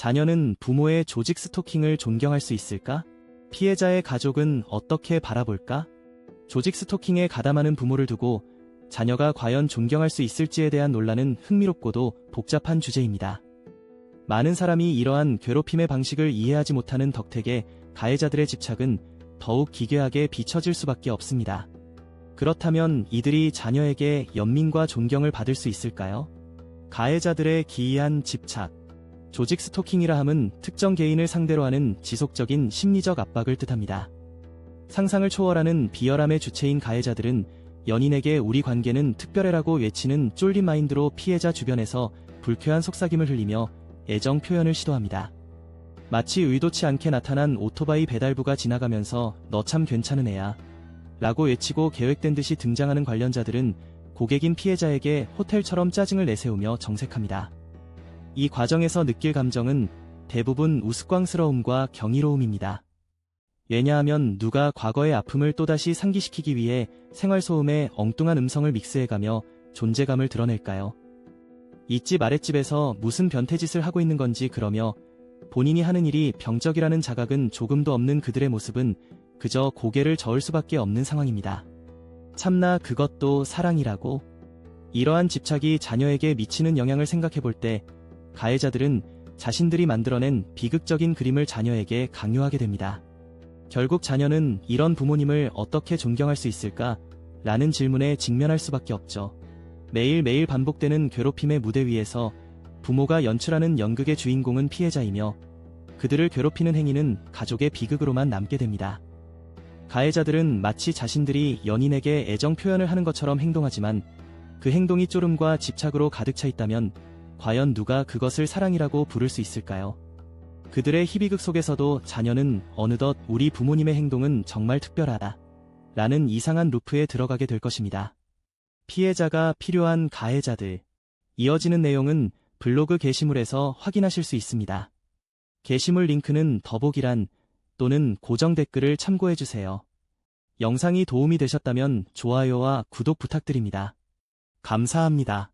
자녀는 부모의 조직 스토킹을 존경할 수 있을까? 피해자의 가족은 어떻게 바라볼까? 조직 스토킹에 가담하는 부모를 두고 자녀가 과연 존경할 수 있을지에 대한 논란은 흥미롭고도 복잡한 주제입니다. 많은 사람이 이러한 괴롭힘의 방식을 이해하지 못하는 덕택에 가해자들의 집착은 더욱 기괴하게 비춰질 수밖에 없습니다. 그렇다면 이들이 자녀에게 연민과 존경을 받을 수 있을까요? 가해자들의 기이한 집착. 조직 스토킹이라 함은 특정 개인을 상대로 하는 지속적인 심리적 압박을 뜻합니다. 상상을 초월하는 비열함의 주체인 가해자들은 연인에게 우리 관계는 특별해라고 외치는 쫄린 마인드로 피해자 주변에서 불쾌한 속삭임을 흘리며 애정 표현을 시도합니다. 마치 의도치 않게 나타난 오토바이 배달부가 지나가면서 너 참 괜찮은 애야. 라고 외치고 계획된 듯이 등장하는 관련자들은 고객인 피해자에게 호텔처럼 짜증을 내세우며 정색합니다. 이 과정에서 느낄 감정은 대부분 우스꽝스러움과 경이로움입니다. 왜냐하면 누가 과거의 아픔을 또다시 상기시키기 위해 생활소음에 엉뚱한 음성을 믹스해가며 존재감을 드러낼까요? 이집 아랫집에서 무슨 변태짓을 하고 있는 건지 그러며 본인이 하는 일이 병적이라는 자각은 조금도 없는 그들의 모습은 그저 고개를 저을 수밖에 없는 상황입니다. 참나 그것도 사랑이라고? 이러한 집착이 자녀에게 미치는 영향을 생각해 볼때 가해자들은 자신들이 만들어낸 비극적인 그림을 자녀에게 강요하게 됩니다. 결국 자녀는 이런 부모님을 어떻게 존경할 수 있을까? 라는 질문에 직면할 수밖에 없죠. 매일매일 반복되는 괴롭힘의 무대 위에서 부모가 연출하는 연극의 주인공은 피해자이며 그들을 괴롭히는 행위는 가족의 비극으로만 남게 됩니다. 가해자들은 마치 자신들이 연인에게 애정 표현을 하는 것처럼 행동하지만 그 행동이 쫄음과 집착으로 가득 차 있다면 과연 누가 그것을 사랑이라고 부를 수 있을까요? 그들의 희비극 속에서도 자녀는 어느덧 우리 부모님의 행동은 정말 특별하다. 라는 이상한 루프에 들어가게 될 것입니다. 피해자가 필요한 가해자들. 이어지는 내용은 블로그 게시물에서 확인하실 수 있습니다. 게시물 링크는 더보기란 또는 고정 댓글을 참고해주세요. 영상이 도움이 되셨다면 좋아요와 구독 부탁드립니다. 감사합니다.